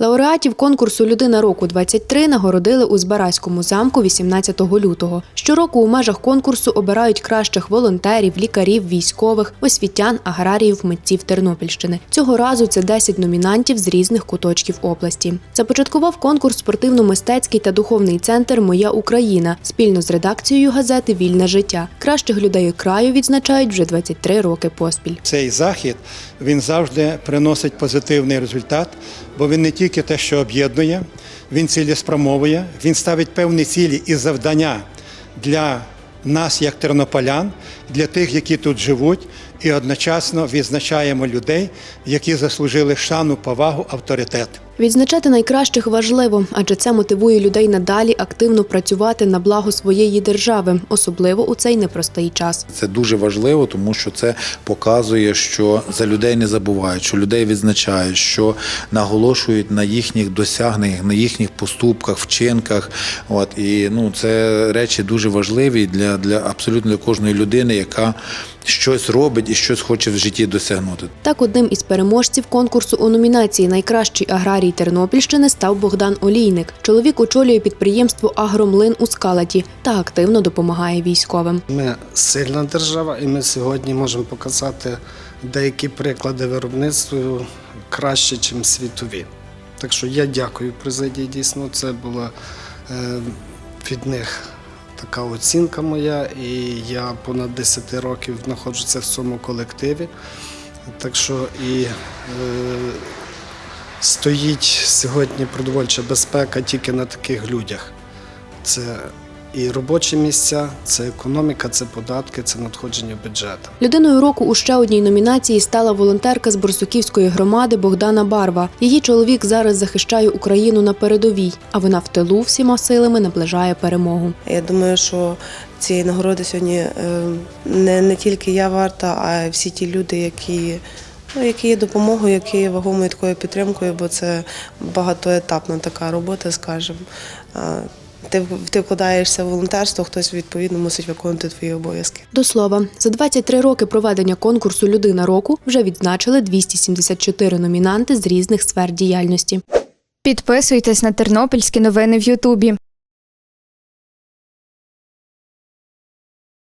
Лауреатів конкурсу Людина року 23 нагородили у Збаразькому замку 18 лютого. Щороку у межах конкурсу обирають кращих волонтерів, лікарів, військових, освітян, аграріїв, митців Тернопільщини. Цього разу це 10 номінантів з різних куточків області. Започаткував конкурс спортивно-мистецький та духовний центр Моя Україна спільно з редакцією газети Вільне життя. Кращих людей краю відзначають вже 23 роки поспіль. Цей захід він завжди приносить позитивний результат, бо він не тільки те, що об'єднує, він цілеспрямовує, він ставить певні цілі і завдання для нас, як тернополян, для тих, які тут живуть, і одночасно відзначаємо людей, які заслужили шану, повагу, авторитет. Відзначати найкращих важливо, адже це мотивує людей надалі активно працювати на благо своєї держави, особливо у цей непростий час. Це дуже важливо, тому що це показує, що за людей не забувають, що людей відзначають, що наголошують на їхніх досягненнях, на їхніх поступках, вчинках. От і ну це речі дуже важливі для, для абсолютно для кожної людини, яка щось робить і щось хоче в житті досягнути. Так, одним із переможців конкурсу у номінації Найкращий аграрій Тернопільщини став Богдан Олійник. Чоловік очолює підприємство Агромлин у Скалаті та активно допомагає військовим. Ми сильна держава, і ми сьогодні можемо показати деякі приклади виробництва краще, ніж світові. Так що я дякую президії. Дійсно, це була е, від них така оцінка моя, і я понад 10 років знаходжуся в цьому колективі. Так що і е, стоїть сьогодні продовольча безпека тільки на таких людях. Це і робочі місця, це економіка, це податки, це надходження бюджету. Людиною року у ще одній номінації стала волонтерка з Борсуківської громади Богдана Барва. Її чоловік зараз захищає Україну на передовій, а вона в тилу всіма силами наближає перемогу. Я думаю, що цієї нагороди сьогодні е, не, не тільки я варта, а й всі ті люди, які, ну, які є допомогою, які є вагомою такою підтримкою, бо це багатоетапна така робота, скажімо. Ти, ти вкладаєшся в волонтерство, хтось відповідно мусить виконувати твої обов'язки. До слова, за 23 роки проведення конкурсу Людина року вже відзначили 274 номінанти з різних сфер діяльності. Підписуйтесь на тернопільські новини в Ютубі.